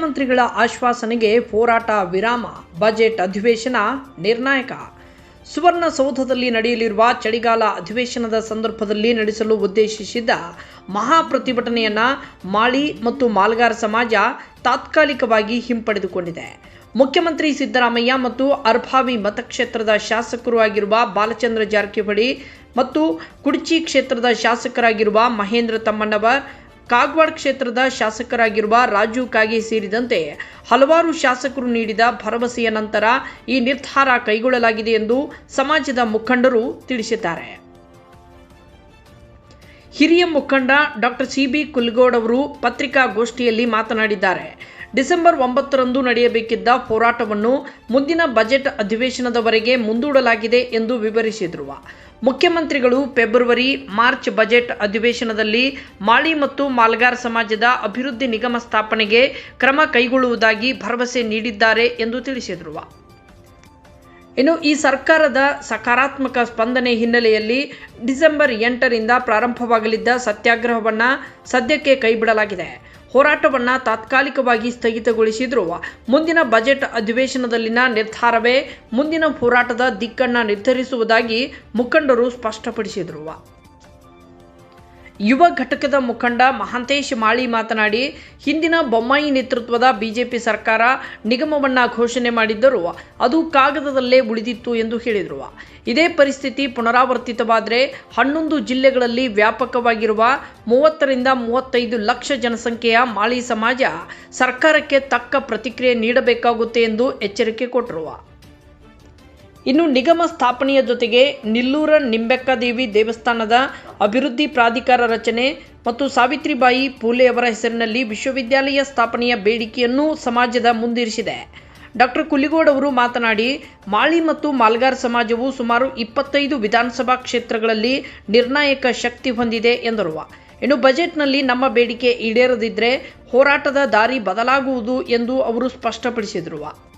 ಮುಖ್ಯಮಂತ್ರಿಗಳ ಆಶ್ವಾಸನೆಗೆ ಹೋರಾಟ ವಿರಾಮ, ಬಜೆಟ್ ಅಧಿವೇಶನ ನಿರ್ಣಾಯಕ. ಸುವರ್ಣಸೌಧದಲ್ಲಿ ನಡೆಯಲಿರುವ ಚಳಿಗಾಲ ಅಧಿವೇಶನದ ಸಂದರ್ಭದಲ್ಲಿ ನಡೆಸಲು ಉದ್ದೇಶಿಸಿದ್ದ ಮಹಾ ಪ್ರತಿಭಟನೆಯನ್ನ ಮಾಳಿ ಮತ್ತು ಮಾಲ್ಗಾರ ಸಮಾಜ ತಾತ್ಕಾಲಿಕವಾಗಿ ಹಿಂಪಡೆದುಕೊಂಡಿದೆ. ಮುಖ್ಯಮಂತ್ರಿ ಸಿದ್ದರಾಮಯ್ಯ ಮತ್ತು ಅರ್ಭಾವಿ ಮತಕ್ಷೇತ್ರದ ಶಾಸಕರು ಆಗಿರುವ ಬಾಲಚಂದ್ರ ಜಾರಕಿಹೊಳಿ ಮತ್ತು ಕುಡಚಿ ಕ್ಷೇತ್ರದ ಶಾಸಕರಾಗಿರುವ ಮಹೇಂದ್ರ ತಮ್ಮಣ್ಣವರ್ ಕಾಗವಾಡ ಕ್ಷೇತ್ರದ ಶಾಸಕರಾಗಿರುವ ರಾಜು ಕಾಗೆ ಸೇರಿದಂತೆ ಹಲವಾರು ಶಾಸಕರು ನೀಡಿದ ಭರವಸೆಯ ನಂತರ ಈ ನಿರ್ಧಾರ ಕೈಗೊಳ್ಳಲಾಗಿದೆ ಎಂದು ಸಮಾಜದ ಮುಖಂಡರು ತಿಳಿಸಿದ್ದಾರೆ. ಹಿರಿಯ ಮುಖಂಡ ಡಾಕ್ಟರ್ ಸಿ ಬಿ ಕುಲ್ಗೋಡ್ ಅವರು ಪತ್ರಿಕಾಗೋಷ್ಠಿಯಲ್ಲಿ ಮಾತನಾಡಿದ್ದಾರೆ. ಡಿಸೆಂಬರ್ ಒಂಬತ್ತರಂದು ನಡೆಯಬೇಕಿದ್ದ ಹೋರಾಟವನ್ನು ಮುಂದಿನ ಬಜೆಟ್ ಅಧಿವೇಶನದವರೆಗೆ ಮುಂದೂಡಲಾಗಿದೆ ಎಂದು ವಿವರಿಸಿದರು. ಮುಖ್ಯಮಂತ್ರಿಗಳು ಫೆಬ್ರವರಿ, ಮಾರ್ಚ್ ಬಜೆಟ್ ಅಧಿವೇಶನದಲ್ಲಿ ಮಾಳಿ ಮತ್ತು ಮಾಲ್ಗಾರ್ ಸಮಾಜದ ಅಭಿವೃದ್ಧಿ ನಿಗಮ ಸ್ಥಾಪನೆಗೆ ಕ್ರಮ ಕೈಗೊಳ್ಳುವುದಾಗಿ ಭರವಸೆ ನೀಡಿದ್ದಾರೆ ಎಂದು ತಿಳಿಸಿದರು. ಇನ್ನು ಈ ಸರ್ಕಾರದ ಸಕಾರಾತ್ಮಕ ಸ್ಪಂದನೆ ಹಿನ್ನೆಲೆಯಲ್ಲಿ ಡಿಸೆಂಬರ್ ಎಂಟರಿಂದ ಪ್ರಾರಂಭವಾಗಲಿದ್ದ ಸತ್ಯಾಗ್ರಹವನ್ನು ಸದ್ಯಕ್ಕೆ ಕೈಬಿಡಲಾಗಿದೆ. ಹೋರಾಟವನ್ನು ತಾತ್ಕಾಲಿಕವಾಗಿ ಸ್ಥಗಿತಗೊಳಿಸಿದ್ರು. ಮುಂದಿನ ಬಜೆಟ್ ಅಧಿವೇಶನದಲ್ಲಿನ ನಿರ್ಧಾರವೇ ಮುಂದಿನ ಹೋರಾಟದ ದಿಕ್ಕನ್ನು ನಿರ್ಧರಿಸುವುದಾಗಿ ಮುಖಂಡರು ಸ್ಪಷ್ಟಪಡಿಸಿದರು. ಯುವ ಘಟಕದ ಮುಖಂಡ ಮಹಾಂತೇಶ್ ಮಾಳಿ ಮಾತನಾಡಿ, ಹಿಂದಿನ ಬೊಮ್ಮಾಯಿ ನೇತೃತ್ವದ ಬಿಜೆಪಿ ಸರ್ಕಾರ ನಿಗಮವನ್ನ ಘೋಷಣೆ ಮಾಡಿದ್ದರೂ ಅದು ಕಾಗದದಲ್ಲೇ ಉಳಿದಿತ್ತು ಎಂದು ಹೇಳಿದರು. ಇದೇ ಪರಿಸ್ಥಿತಿ ಪುನರಾವರ್ತಿತವಾದರೆ ಹನ್ನೊಂದು ಜಿಲ್ಲೆಗಳಲ್ಲಿ ವ್ಯಾಪಕವಾಗಿರುವ ಮೂವತ್ತರಿಂದ ಮೂವತ್ತೈದು ಲಕ್ಷ ಜನಸಂಖ್ಯೆಯ ಮಾಳಿ ಸಮಾಜ ಸರ್ಕಾರಕ್ಕೆ ತಕ್ಕ ಪ್ರತಿಕ್ರಿಯೆ ನೀಡಬೇಕಾಗುತ್ತೆ ಎಂದು ಎಚ್ಚರಿಕೆ ಕೊಟ್ಟರು ಇನ್ನು ನಿಗಮ ಸ್ಥಾಪನೆಯ ಜೊತೆಗೆ ನಿಲ್ಲೂರ ನಿಂಬೆಕ್ಕದೇವಿ ದೇವಸ್ಥಾನದ ಅಭಿವೃದ್ಧಿ ಪ್ರಾಧಿಕಾರ ರಚನೆ ಮತ್ತು ಸಾವಿತ್ರಿಬಾಯಿ ಫೂಲೆಯವರ ಹೆಸರಿನಲ್ಲಿ ವಿಶ್ವವಿದ್ಯಾಲಯ ಸ್ಥಾಪನೆಯ ಬೇಡಿಕೆಯನ್ನು ಸಮಾಜದ ಮುಂದಿರಿಸಿದೆ. ಡಾಕ್ಟರ್ ಕುಲಿಗೋಡ್ ಅವರು ಮಾತನಾಡಿ, ಮಾಳಿ ಮತ್ತು ಮಾಲ್ಗಾರ್ ಸಮಾಜವು ಸುಮಾರು ಇಪ್ಪತ್ತೈದು ವಿಧಾನಸಭಾ ಕ್ಷೇತ್ರಗಳಲ್ಲಿ ನಿರ್ಣಾಯಕ ಶಕ್ತಿ ಹೊಂದಿದೆ ಎಂದರು. ಇನ್ನು ಬಜೆಟ್ನಲ್ಲಿ ನಮ್ಮ ಬೇಡಿಕೆ ಈಡೇರದಿದ್ದರೆ ಹೋರಾಟದ ದಾರಿ ಬದಲಾಗುವುದು ಎಂದು ಅವರು ಸ್ಪಷ್ಟಪಡಿಸಿದರು.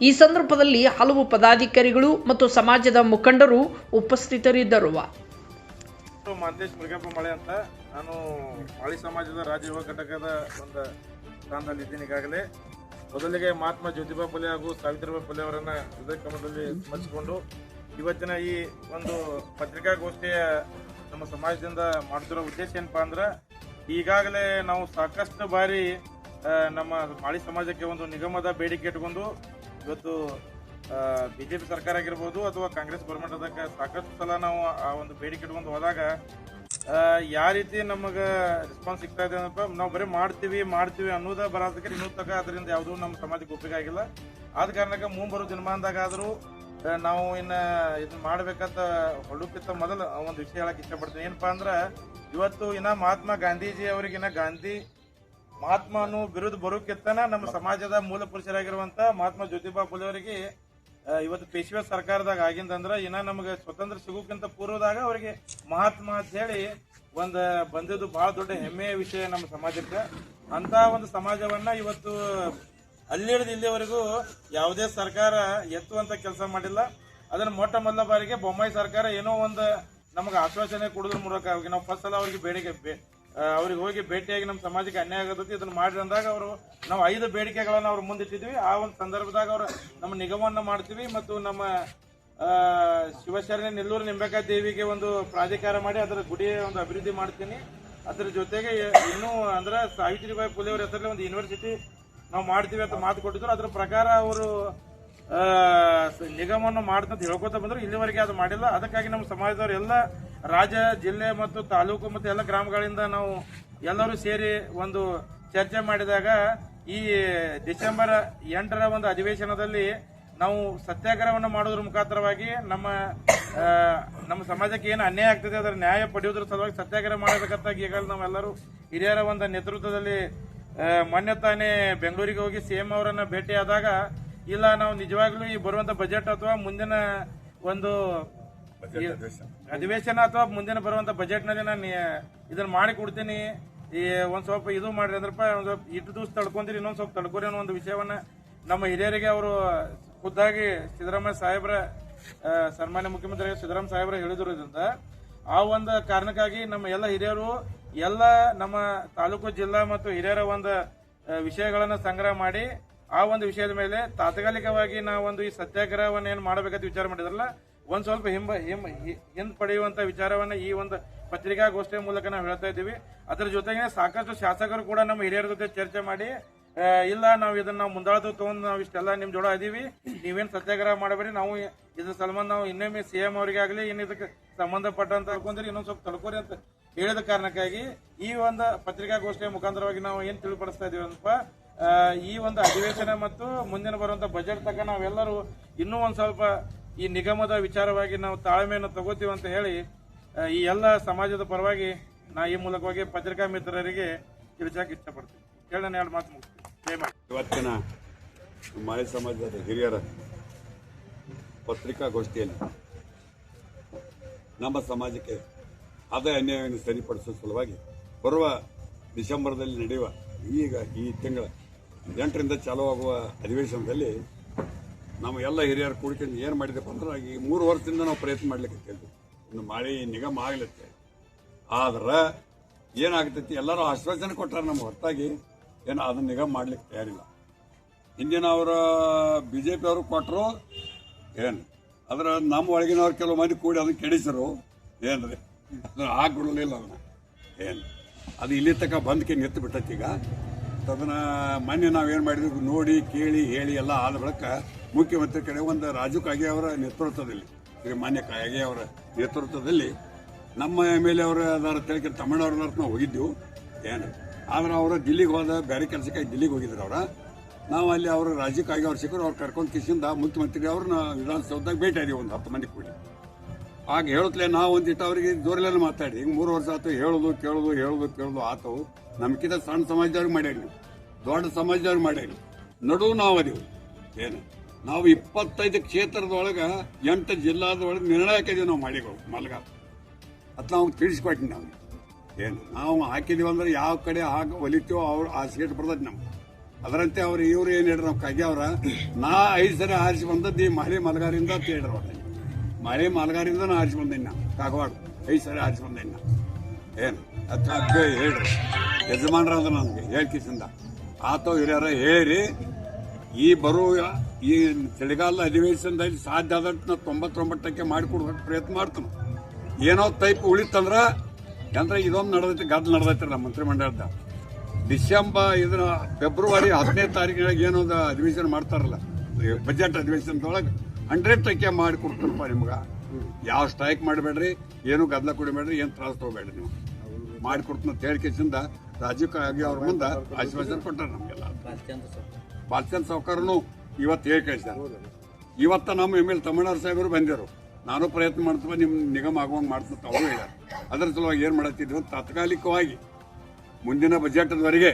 ಈ ಸಂದರ್ಭದಲ್ಲಿ ಹಲವು ಪದಾಧಿಕಾರಿಗಳು ಮತ್ತು ಸಮಾಜದ ಮುಖಂಡರು ಉಪಸ್ಥಿತರಿದ್ದರು. ಮುರುಗಪ್ಪ ಮಳೆ ಅಂತ. ನಾನು ಮಾಳಿ ಸಮಾಜದ ರಾಜ್ಯ ಘಟಕದ ಒಂದು ಸ್ಥಾನದಲ್ಲಿ ಇದ್ದೀನಿ ಈಗಾಗಲೇ. ಮೊದಲಿಗೆ ಮಹಾತ್ಮ ಜ್ಯೋತಿಬಾ ಫುಲೆ ಹಾಗೂ ಸಾವಿತ್ರಿಬಾಯಿ ಫುಲೆ ಅವರನ್ನ ಹೃದಯ ಕಮಲದಲ್ಲಿ ಸ್ಮರಿಸಿಕೊಂಡು ಇವತ್ತಿನ ಈ ಒಂದು ಪತ್ರಿಕಾಗೋಷ್ಠಿಯ ನಮ್ಮ ಸಮಾಜದಿಂದ ಮಾಡ್ತಿರೋ ಉದ್ದೇಶ ಏನಪ್ಪಾ ಅಂದ್ರೆ, ಈಗಾಗಲೇ ನಾವು ಸಾಕಷ್ಟು ಬಾರಿ ನಮ್ಮ ಮಾಳಿ ಸಮಾಜಕ್ಕೆ ಒಂದು ನಿಗಮದ ಬೇಡಿಕೆ ಇಟ್ಕೊಂಡು ಇವತ್ತು ಬಿಜೆಪಿ ಸರ್ಕಾರ ಆಗಿರ್ಬೋದು ಅಥವಾ ಕಾಂಗ್ರೆಸ್ ಗೌರ್ಮೆಂಟ್ ಅದಕ್ಕೆ ಸಾಕಷ್ಟು ಸಲ ನಾವು ಆ ಒಂದು ಬೇಡಿಕೆ ಇಟ್ಕೊಂಡು ಹೋದಾಗ ಯಾವ ರೀತಿ ನಮಗೆ ರೆಸ್ಪಾನ್ಸ್ ಸಿಗ್ತಾ ಇದೆ ಅಂದ್ರೆ ನಾವು ಬರೀ ಮಾಡ್ತೀವಿ ಮಾಡ್ತೀವಿ ಅನ್ನೋದ ಬರೋದಕ್ಕೆ ಇನ್ನೂ ತಗ ಅದರಿಂದ ಯಾವುದೂ ನಮ್ಮ ಸಮಾಜಕ್ಕೆ ಉಪಯೋಗ ಆಗಿಲ್ಲ. ಆದ ಕಾರಣಕ್ಕೆ ಮುಂಬರೋ ದಿನಮಾನದಾಗ ಆದರೂ ನಾವು ಇನ್ನು ಇದನ್ನ ಮಾಡ್ಬೇಕಂತ ಹೊರಡಕ್ಕಿಂತ ಮೊದಲು ಒಂದು ವಿಷಯ ಹೇಳಕ್ಕೆ ಇಷ್ಟಪಡ್ತೀನಿ. ಏನಪ್ಪಾ ಅಂದ್ರೆ, ಇವತ್ತು ಇನ್ನ ಮಹಾತ್ಮ ಗಾಂಧೀಜಿ ಅವರಿಗಿನ್ನ ಗಾಂಧಿ ಮಹಾತ್ಮನು ಬಿರುದು ಬರೋಕ್ಕಿಂತನ ನಮ್ಮ ಸಮಾಜದ ಮೂಲ ಪುರುಷರಾಗಿರುವಂತ ಮಹಾತ್ಮ ಜ್ಯೋತಿಬಾ ಫುಲೆ ಅವರಿಗೆ ಇವತ್ತು ಪೇಶ್ವೆ ಸರ್ಕಾರದಾಗ ಆಗಿಂದಂದ್ರ ಇನ್ನ ನಮಗೆ ಸ್ವತಂತ್ರ ಸಿಗೋಕ್ಕಿಂತ ಪೂರ್ವದಾಗ ಅವರಿಗೆ ಮಹಾತ್ಮ ಅಂತ ಹೇಳಿ ಒಂದು ಬಂದಿದ್ದು ಬಹಳ ದೊಡ್ಡ ಹೆಮ್ಮೆಯ ವಿಷಯ ನಮ್ಮ ಸಮಾಜಕ್ಕೆ. ಅಂತ ಒಂದು ಸಮಾಜವನ್ನ ಇವತ್ತು ಅಲ್ಲಿಡಿದ ಇಲ್ಲಿವರೆಗೂ ಯಾವುದೇ ಸರ್ಕಾರ ಎತ್ತುವಂತ ಕೆಲಸ ಮಾಡಿಲ್ಲ. ಅದನ್ನ ಮೊಟ್ಟ ಮೊದಲ ಬಾರಿಗೆ ಬೊಮ್ಮಾಯಿ ಸರ್ಕಾರ ಏನೋ ಒಂದು ನಮಗೆ ಆಶ್ವಾಸನೆ ಕೊಡೋದ್ರ ಮೂಲಕ ನಾವು ಫಸ್ಟ್ ಸಲ ಅವ್ರಿಗೆ ಬೇಡಿಕೆ ಅವ್ರಿಗೆ ಹೋಗಿ ಭೇಟಿಯಾಗಿ ನಮ್ಮ ಸಮಾಜಕ್ಕೆ ಅನ್ಯಾಯ ಆಗೋದಕ್ಕೆ ಇದನ್ನು ಮಾಡಿ ಅಂದಾಗ ಅವರು ನಾವು ಐದು ಬೇಡಿಕೆಗಳನ್ನು ಅವ್ರು ಮುಂದಿಟ್ಟಿದ್ವಿ. ಆ ಒಂದು ಸಂದರ್ಭದಾಗ ಅವರು ನಮ್ಮ ನಿಗಮವನ್ನು ಮಾಡ್ತೀವಿ ಮತ್ತು ನಮ್ಮ ಶಿವಶರಣೆ ನೆಲ್ಲೂರು ನಿಂಬೆಕಾಯ ದೇವಿಗೆ ಒಂದು ಪ್ರಾಧಿಕಾರ ಮಾಡಿ ಅದರ ಗುಡಿಯ ಒಂದು ಅಭಿವೃದ್ಧಿ ಮಾಡ್ತೀನಿ. ಅದರ ಜೊತೆಗೆ ಇನ್ನೂ ಅಂದ್ರೆ ಸಾವಿತ್ರಿಬಾಯಿ ಫುಲೆ ಅವರ ಹೆಸರಲ್ಲಿ ಒಂದು ಯೂನಿವರ್ಸಿಟಿ ನಾವು ಮಾಡ್ತೀವಿ ಅಂತ ಮಾತು ಕೊಟ್ಟಿದ್ರು. ಅದರ ಪ್ರಕಾರ ಅವರು ನಿಗಮವನ್ನು ಮಾಡ್ತಂತ ಹೇಳ್ಕೊತ ಬಂದರು. ಇಲ್ಲಿವರೆಗೆ ಅದು ಮಾಡಿಲ್ಲ. ಅದಕ್ಕಾಗಿ ನಮ್ಮ ಸಮಾಜದವರು ಎಲ್ಲ ರಾಜ್ಯ, ಜಿಲ್ಲೆ ಮತ್ತು ತಾಲೂಕು ಮತ್ತು ಎಲ್ಲ ಗ್ರಾಮಗಳಿಂದ ನಾವು ಎಲ್ಲರೂ ಸೇರಿ ಒಂದು ಚರ್ಚೆ ಮಾಡಿದಾಗ ಈ ಡಿಸೆಂಬರ್ ಎಂಟರ ಒಂದು ಅಧಿವೇಶನದಲ್ಲಿ ನಾವು ಸತ್ಯಾಗ್ರಹವನ್ನು ಮಾಡೋದ್ರ ಮುಖಾಂತರವಾಗಿ ನಮ್ಮ ನಮ್ಮ ಸಮಾಜಕ್ಕೆ ಏನು ಅನ್ಯಾಯ ಆಗ್ತದೆ, ಅದರ ನ್ಯಾಯ ಪಡೆಯೋದ್ರ ಸಲುವಾಗಿ ಸತ್ಯಾಗ್ರಹ ಮಾಡಬೇಕಂತ ಈಗಾಗಲೇ ನಾವೆಲ್ಲರೂ ಹಿರಿಯರ ಒಂದು ನೇತೃತ್ವದಲ್ಲಿ ಮೊನ್ನೆ ತಾನೇ ಬೆಂಗಳೂರಿಗೆ ಹೋಗಿ ಸಿ ಎಂ ಅವರನ್ನು ಭೇಟಿಯಾದಾಗ, ಇಲ್ಲ, ನಾವು ನಿಜವಾಗ್ಲೂ ಈ ಬರುವಂಥ ಬಜೆಟ್ ಅಥವಾ ಮುಂದಿನ ಒಂದು ಈ ಅಧಿವೇಶನ ಅಥವಾ ಮುಂದಿನ ಬರುವಂತ ಬಜೆಟ್ನಲ್ಲಿ ನಾನು ಇದನ್ನ ಮಾಡಿ ಕೊಡ್ತೀನಿ. ಈ ಒಂದ್ ಸ್ವಲ್ಪ ಇದು ಮಾಡ್ರಿ ಅಂದ್ರಪ್ಪ ಒಂದ್ ಸ್ವಲ್ಪ ಇಟ್ಟು ದಿವಸ ತಡ್ಕೊಂತೀರಿ ಇನ್ನೊಂದ್ ಸ್ವಲ್ಪ ತಡ್ಕೊರಿ ಅನ್ನೋ ಒಂದು ವಿಷಯವನ್ನ ನಮ್ಮ ಹಿರಿಯರಿಗೆ ಅವರು ಖುದ್ದಾಗಿ ಸಿದ್ದರಾಮಯ್ಯ ಸಾಹೇಬ್ರ ಸನ್ಮಾನ್ಯ ಮುಖ್ಯಮಂತ್ರಿ ಸಿದ್ದರಾಮ ಸಾಹೇಬ್ರ ಹೇಳಿದ್ರು ಇದಂತ ಆ ಒಂದು ಕಾರಣಕ್ಕಾಗಿ ನಮ್ಮ ಎಲ್ಲ ಹಿರಿಯರು ಎಲ್ಲ ನಮ್ಮ ತಾಲೂಕು ಜಿಲ್ಲಾ ಮತ್ತು ಹಿರಿಯರ ಒಂದು ವಿಷಯಗಳನ್ನು ಸಂಗ್ರಹ ಮಾಡಿ ಆ ಒಂದು ವಿಷಯದ ಮೇಲೆ ತಾತ್ಕಾಲಿಕವಾಗಿ ನಾವೊಂದು ಈ ಸತ್ಯಾಗ್ರಹವನ್ನು ಏನು ಮಾಡಬೇಕಂತ ವಿಚಾರ ಮಾಡಿದ್ರಲ್ಲ ಒಂದ್ ಸ್ವಲ್ಪ ಹಿಂಬ ಹಿಂ ಹಿಂದ್ ಪಡೆಯುವಂತ ವಿಚಾರವನ್ನ ಈ ಒಂದು ಪತ್ರಿಕಾಗೋಷ್ಠಿಯ ಮೂಲಕ ನಾವು ಹೇಳ್ತಾ ಇದ್ದೀವಿ. ಅದರ ಜೊತೆಗೆ ಸಾಕಷ್ಟು ಶಾಸಕರು ಕೂಡ ನಮ್ಮ ಹಿರಿಯರ ಜೊತೆ ಚರ್ಚೆ ಮಾಡಿ ಇಲ್ಲ, ನಾವು ಇದನ್ನ ನಾವು ಮುಂದಾಳತು ತಗೊಂಡು ನಾವು ಇಷ್ಟೆಲ್ಲ ನಿಮ್ ಜೋಡ ಇದೀವಿ. ನೀವೇನ್ ಸತ್ಯಾಗ್ರಹ ಮಾಡಬೇಡಿ. ನಾವು ಇದ್ರ ಸಂಬಂಧ ನಾವು ಇನ್ನೊಮ್ಮೆ ಸಿ ಎಂ ಅವರಿಗೆ ಆಗಲಿ ಇನ್ನು ಇದಕ್ಕೆ ಸಂಬಂಧಪಟ್ಟಂತ ಹಾಕೊಂಡ್ರೆ ಇನ್ನೊಂದ್ ಸ್ವಲ್ಪ ತಡ್ಕೋರಿ ಅಂತ ಹೇಳಿದ ಕಾರಣಕ್ಕಾಗಿ ಈ ಒಂದು ಪತ್ರಿಕಾಗೋಷ್ಠಿಯ ಮುಖಾಂತರವಾಗಿ ನಾವು ಏನ್ ತಿಳಿಪಡಿಸ್ತಾ ಇದೀವಿ ಈ ಒಂದು ಅಧಿವೇಶನ ಮತ್ತು ಮುಂದಿನ ಬರುವಂತ ಬಜೆಟ್ ತಕ್ಕ ನಾವೆಲ್ಲರೂ ಇನ್ನೂ ಒಂದ್ ಸ್ವಲ್ಪ ಈ ನಿಗಮದ ವಿಚಾರವಾಗಿ ನಾವು ತಾಳ್ಮೆಯನ್ನು ತಗೋತೀವಿ ಅಂತ ಹೇಳಿ ಈ ಎಲ್ಲ ಸಮಾಜದ ಪರವಾಗಿ ನಾ ಈ ಮೂಲಕವಾಗಿ ಪತ್ರಿಕಾ ಮಿತ್ರರಿಗೆ ತಿಳಿಸಕ್ಕೆ ಇಷ್ಟಪಡ್ತೀನಿ ಹೇಳಿ ಎರಡು ಮಾತು ಮುಗಿಸ್ತೀನಿ. ಇವತ್ತಿನ ಮಾಯ ಸಮಾಜದ ಹಿರಿಯರ ಪತ್ರಿಕಾಗೋಷ್ಠಿಯಲ್ಲಿ ನಮ್ಮ ಸಮಾಜಕ್ಕೆ ಆದಾಯ ಅನ್ಯಾಯವನ್ನು ಸರಿಪಡಿಸುವ ಸಲುವಾಗಿ ಬರುವ ಡಿಸೆಂಬರ್ದಲ್ಲಿ ನಡೆಯುವ ಈಗ ಈ ತಿಂಗಳ ಎಂಟರಿಂದ ಚಾಲುವಾಗುವ ಅಧಿವೇಶನದಲ್ಲಿ ನಾವು ಎಲ್ಲ ಹಿರಿಯರು ಕೂಡಿಕೊಂಡು ಏನು ಮಾಡಿದೆಪ್ಪ ಅಂದ್ರೆ, ಈ ಮೂರು ವರ್ಷದಿಂದ ನಾವು ಪ್ರಯತ್ನ ಮಾಡ್ಲಿಕ್ಕೆ ಇನ್ನು ಮಳೆ, ನಿಗಮ ಆಗ್ಲತ್ತೆ. ಆದ್ರೆ ಏನಾಗ್ತೈತಿ? ಎಲ್ಲರೂ ಆಶ್ವಾಸನೆ ಕೊಟ್ಟಾರ ನಮ್ಗೆ ಹೊರತಾಗಿ. ಏನು ಅದನ್ನು ನಿಗಮ ಮಾಡ್ಲಿಕ್ಕೆ ತಯಾರಿಲ್ಲ. ಹಿಂದಿನ ಅವರ ಬಿ ಜೆ ಪಿ ಅವರು ಕೊಟ್ಟರು ಏನು ಅದರ ನಮ್ಮ ಒಳಗಿನವ್ರು ಕೆಲವು ಮಂದಿ ಕೂಡಿ ಅದನ್ನ ಕೆಡಿಸರು. ಏನ್ರಿ? ಅದನ್ನ ಹಾಕ್ಬಿಡಲಿಲ್ಲ ಅದನ್ನ. ಏನು, ಅದು ಇಲ್ಲಿ ತನಕ ಬಂದಕ್ಕೆ ನಿಂತು ಬಿಟ್ಟತ್ತೀಗ ಅದನ್ನು ಮೊನ್ನೆ ಏನು ಮಾಡಿದ್ವಿ? ನೋಡಿ, ಕೇಳಿ, ಹೇಳಿ ಎಲ್ಲ ಆದ ಬಳಿಕ ಮುಖ್ಯಮಂತ್ರಿ ಕಡೆ ಒಂದು ರಾಜು ಕಾಗೆ ಅವರ ನೇತೃತ್ವದಲ್ಲಿ ಶ್ರೀ ಮಾನ್ಯ ಕಾಗೆ ಅವರ ನೇತೃತ್ವದಲ್ಲಿ ನಮ್ಮ ಎಂ ಎಲ್ ಎ ಅವರ ಅದರ ತಿಳ್ಕೊಂಡು ತಮಿಳ್ನವ್ರ ನಾವು ಹೋಗಿದ್ದೆವು. ಏನು? ಆದ್ರೆ ಅವರು ದಿಲ್ಲಿಗೆ ಹೋದ ಬೇರೆ ಕೆಲಸಕ್ಕಾಗಿ ದಿಲ್ಲಿಗೆ ಹೋಗಿದ್ರು ಅವ್ರ. ನಾವು ಅಲ್ಲಿ ಅವರು ರಾಜ್ಯಕ್ಕಾಗಿ ಅವ್ರು ಸಿಕ್ಕರು ಅವ್ರು ಕರ್ಕೊಂಡು ಕಿಸಿಂದ ಮುಖ್ಯಮಂತ್ರಿ ಅವ್ರನ್ನ ವಿಧಾನಸೌಧದಾಗ ಭೇಟಿ ಆದೀವಿ ಒಂದು ಹತ್ತು ಮಂದಿ ಕೂಡಿ ಆಗ ಹೇಳುತ್ತಲೇ ನಾವು ಒಂದಿಟ್ಟು ಅವರಿಗೆ ದೂರಲ್ಲೇ ಮಾತಾಡಿ, ಹಿಂಗೆ ಮೂರು ವರ್ಷ ಆಯ್ತು ಹೇಳೋದು, ಕೇಳೋದು ಹೇಳೋದು, ಕೇಳೋದು ಆತು ನಮ್ಕಿಂತ ಸಣ್ಣ ಸಮಾಜದವ್ರಿಗೆ ಮಾಡ್ಯಾರಿ ದೊಡ್ಡ ಸಮಾಜದವ್ರಿಗೆ ಮಾಡ್ಯಾರಿ ನಡುವು ನಾವು ಅದೀವಿ. ಏನು? ನಾವು ಇಪ್ಪತ್ತೈದು ಕ್ಷೇತ್ರದೊಳಗೆ ಎಂಟು ಜಿಲ್ಲಾದೊಳಗೆ ನಿರ್ಣಾಯಕ ಇದೀವಿ ನಾವು ಮಾಡಿಗಳು ಮಲ್ಗ. ಅದು ನಾವು ತಿಳಿಸ್ಕೊಟ್ಟಿನಿ ನಾವು. ಏನು? ನಾವು ಹಾಕಿದೀವಿ ಅಂದ್ರೆ ಯಾವ ಕಡೆ ಹಾಕಿ ಒಲಿತೀವೋ ಅವ್ರು ಆ ಸೀಟ್ ಬರ್ತೈತಿ ನಮ್ಗೆ. ಅದರಂತೆ ಅವ್ರು ಇವ್ರು ಏನು ಹೇಳ್ರಿ ನಾವು ಅವ್ರ, ನಾ ಐದು ಸರಿ ಆರಿಸಿ ಬಂದದ್ದು ಈ ಮಳೆ ಮಲಗಾರಿಂದ ಅಂತ ಹೇಳ್ರಿ ಮಳೆ ಮಲಗಾರಿಂದ ನಾ ಆರಿಸಿ ಬಂದೇನಿ ನಾ, ಕಾಗವಾಡ. ಐದು ಸರಿ ಆರಿಸಿ ಬಂದೇನಿ ನಾ. ಏನು? ಅದಕ್ಕೆ ಅದ್ ಹೇಳ್ರಿ. ಯಜಮಾನ್ರ ಅಂದ್ರೆ ನನಗೆ ಹೇಳ್ಕಿಸಿಂದ. ಆತೋ ಹಿರಿಯರ ಹೇಳಿ, ಈ ಬರುವ ಈ ಚಳಿಗಾಲದ ಅಧಿವೇಶನದಲ್ಲಿ ಸಾಧ್ಯ ಆದಷ್ಟು ನಾವು ತೊಂಬತ್ತೊಂಬತ್ತಕ್ಕೆ ಮಾಡಿಕೊಡೋಕೆ ಪ್ರಯತ್ನ ಮಾಡ್ತಾನೆ ಏನೋ ಟೈಪ್ ಉಳಿತಂದ್ರೆ ಅಂದ್ರೆ ಇದೊಂದು ನಡೆದೈತಿ ಗದ್ದು ನಡೆದೈತಿ ನಮ್ಮ ಮಂತ್ರಿಮಂಡಲದ. ಡಿಸೆಂಬರ್ ಇದರ ಫೆಬ್ರವರಿ ಹತ್ತನೇ ತಾರೀಕಿನಾಗ ಏನೋ ಒಂದು ಅಧಿವೇಶನ ಮಾಡ್ತಾರಲ್ಲ ಬಜೆಟ್ ಅಧಿವೇಶನದೊಳಗೆ ಹಂಡ್ರೆಡ್ ಟಕ್ಕೆ ಮಾಡಿ ಕೊಡ್ತಾರಪ್ಪ ನಿಮ್ಗೆ. ಯಾವ ಸ್ಟ್ರೈಕ್ ಮಾಡಬೇಡ್ರಿ ಏನು ಗದ್ದಲ ಕುಡಿಬೇಡ್ರಿ ಏನು ತ್ರಾಸ ತಗೋಬೇಡ್ರಿ ನೀವು. ಮಾಡಿಕೊಡ್ತೀನಿ ಅಂತ ಹೇಳಿಕೆಸಿಂದ ರಾಜೀವ್ ಅವ್ರ ಮುಂದೆ ಆಶ್ವಾಸನೆ ಕೊಟ್ಟಾರೆ ನಮಗೆಲ್ಲ. ಬಾಲಚಂದ್ರ ಸಾವ್ಕಾರನು ಇವತ್ತು ಹೇಳಿ ಕಳಿಸ್ಯಾರ ಇವತ್ತ ನಮ್ಮ ಎಂ ಎಲ್ ತಮಿಳ್ನಾಡು ಸಾಹೇಬರು ಬಂದಿರು. ನಾನು ಪ್ರಯತ್ನ ಮಾಡ್ತೀವಿ ನಿಮ್ಮ ನಿಗಮ ಆಗುವಂಗೆ ಮಾಡ್ತೀನಿ ಅವರು ಹೇಳ್ಯಾರ. ಅದರ ಸಲುವಾಗಿ ಏನು ಮಾಡುತ್ತಿದ್ದರು ಅಂತ ತಾತ್ಕಾಲಿಕವಾಗಿ ಮುಂದಿನ ಬಜೆಟ್ವರೆಗೆ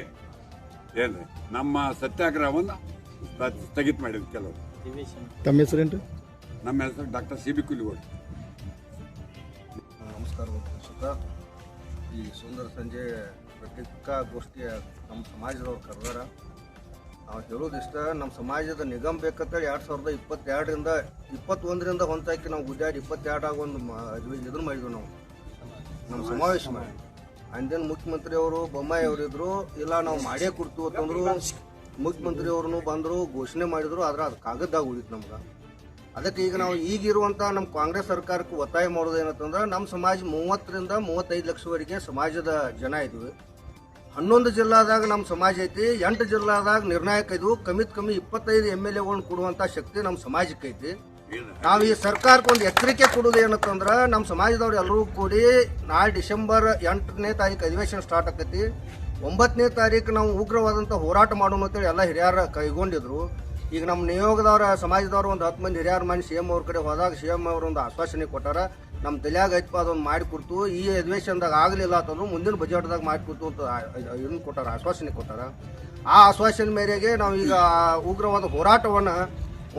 ರೀ ನಮ್ಮ ಸತ್ಯಾಗ್ರಹವನ್ನು ಸ್ಥ- ಸ್ಥಗಿತ ಮಾಡಿದ್ರು ಕೆಲವರು. ತಮ್ಮ ಹೆಸರೇನು ನಮ್ಮ ಹೆಸರು ಡಾಕ್ಟರ್ ಸಿ ಬಿ ಕುಲಿಗೋಡ್. ನಮಸ್ಕಾರ ಸುತ್ತ ಈ ಸುಂದರ ಸಂಜೆ ಪತ್ರಿಕಾಗೋಷ್ಠಿಯ ನಮ್ಮ ಸಮಾಜದವ್ರು ಕರೆದಾರ ನಾವು ಹೇಳೋದಿಷ್ಟ ನಮ್ಮ ಸಮಾಜದ ನಿಗಮ ಬೇಕಂತೇಳಿ ಎರಡು ಸಾವಿರದ ಇಪ್ಪತ್ತೆರಡರಿಂದ, ಇಪ್ಪತ್ತೊಂದರಿಂದ ಹೊಂತಾಕಿ ನಾವು ಗುದ್ದಾಡಿ ಇಪ್ಪತ್ತೆರಡಾಗ ಒಂದು ಇದನ್ನು ಇದು ಇದನ್ನ ಮಾಡಿದ್ವಿ ನಾವು. ನಮ್ಮ ಸಮಾವೇಶ ಮಾಡಿ. ಅಂದಿನ ಮುಖ್ಯಮಂತ್ರಿ ಅವರು, ಬೊಮ್ಮಾಯಿ ಅವರಿದ್ರು ಇಲ್ಲ ನಾವು ಮಾಡೇ ಕೊಡ್ತೀವಿ ಅಂತಂದ್ರು ಮುಖ್ಯಮಂತ್ರಿ ಬಂದರು, ಘೋಷಣೆ ಮಾಡಿದ್ರು, ಆದ್ರೆ ಅದು ಕಾಗದ್ದಾಗ ಉಳಿತು ನಮ್ಗೆ. ಅದಕ್ಕೆ ಈಗ ನಾವು ಈಗಿರುವಂಥ ನಮ್ಮ ಕಾಂಗ್ರೆಸ್ ಸರ್ಕಾರಕ್ಕೆ ಒತ್ತಾಯ ಮಾಡೋದು ಏನಂತಂದ್ರೆ ನಮ್ಮ ಸಮಾಜ ಮೂವತ್ತರಿಂದ ಮೂವತ್ತೈದು ಲಕ್ಷವರೆಗೆ ಸಮಾಜದ ಜನ ಇದ್ವಿ. ಹನ್ನೊಂದು ಜಿಲ್ಲಾದಾಗ ನಮ್ಮ ಸಮಾಜ ಐತಿ, ಎಂಟು ಜಿಲ್ಲಾದಾಗ ನಿರ್ಣಾಯಕ ಇದು. ಕಮ್ಮಿತ್ ಕಮ್ಮಿ ಇಪ್ಪತ್ತೈದು ಎಂ ಎಲ್ ಎಗಳನ್ನ ಕೊಡುವಂತ ಶಕ್ತಿ ನಮ್ಮ ಸಮಾಜಕ್ಕೆ ಐತಿ. ನಾವು ಈ ಸರ್ಕಾರಕ್ಕೆ ಒಂದು ಎಚ್ಚರಿಕೆ ಕೊಡೋದು ಏನಂತಂದ್ರೆ ನಮ್ಮ ಸಮಾಜದವ್ರು ಎಲ್ಲರೂ ಕೂಡಿ ನಾಳೆ ಡಿಸೆಂಬರ್ ಎಂಟನೇ ತಾರೀಕು ಅಧಿವೇಶನ ಸ್ಟಾರ್ಟ್ ಆಕೈತಿ. ಒಂಬತ್ತನೇ ತಾರೀಕು ನಾವು ಉಗ್ರವಾದಂಥ ಹೋರಾಟ ಮಾಡೋಣ ಅಂತೇಳಿ ಎಲ್ಲ ಹಿರಿಯರ ಕೈಗೊಂಡಿದ್ರು. ಈಗ ನಮ್ಮ ನಿಯೋಗದವರ, ಸಮಾಜದವರು ಒಂದು ಹತ್ತು ಮಂದಿ ಹಿರಿಯರ ಮಂದಿ ಸಿ ಎಂ ಅವ್ರ ಕಡೆ ಹೋದಾಗ ಸಿ ಎಂ ಅವರು ಒಂದು ಆಶ್ವಾಸನೆ ಕೊಟ್ಟಾರ. ನಮ್ಮ ತಲೆಯಾಗ ಐತಪ್ಪ ಅದೊಂದು ಮಾಡಿ ಕೊಡ್ತು. ಈ ಅಧಿವೇಶನದಾಗ ಆಗಲಿಲ್ಲ ಅಂತಂದ್ರೆ ಮುಂದಿನ ಬಜೆಟ್ದಾಗ ಮಾಡಿ ಕೊಡ್ತು ಅಂತ ಇದನ್ನು ಕೊಟ್ಟಾರ, ಆಶ್ವಾಸನೆ ಕೊಟ್ಟಾರ. ಆ ಆಶ್ವಾಸನೆ ಮೇರೆಗೆ ನಾವು ಈಗ ಉಗ್ರವಾದ ಹೋರಾಟವನ್ನು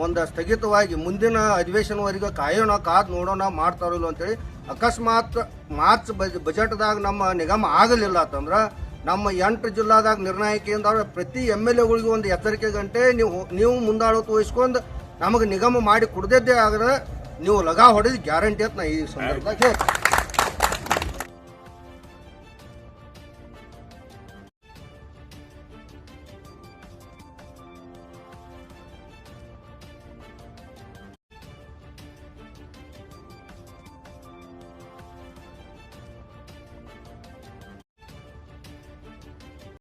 ಒಂದು ಸ್ಥಗಿತವಾಗಿ ಮುಂದಿನ ಅಧಿವೇಶನವರೆಗೆ ಕಾಯೋಣ, ಕಾದು ನೋಡೋಣ ಮಾಡ್ತಾರೋ ಇಲ್ಲೋ ಅಂತೇಳಿ ಅಕಸ್ಮಾತ್ ಮಾರ್ಚ್ ಬಜ್, ಬಜೆಟ್ದಾಗ ನಮ್ಮ ನಿಗಮ ಆಗಲಿಲ್ಲ ಅಂತಂದ್ರೆ ನಮ್ಮ ಎಂಟು ಜಿಲ್ಲಾದಾಗ ನಿರ್ಣಾಯಕಿಯಿಂದ ಪ್ರತಿ ಎಂ ಎಲ್ ಎಗಳಿಗೂ ಒಂದು ಎಚ್ಚರಿಕೆ ಗಂಟೆ ನೀವು ನೀವು ಮುಂದಾಳತ್ವ ವಹಿಸ್ಕೊಂಡು ನಮಗೆ ನಿಗಮ ಮಾಡಿ ಕೊಡದೇ ಆಗದ ನೀವು ಲಗಾ ಹೊಡೆದು ಗ್ಯಾರಂಟಿ ಅಂತ ನಾ ಈ ಸಂದರ್ಭದಾಗ ಹೇಳ್ತೀನಿ.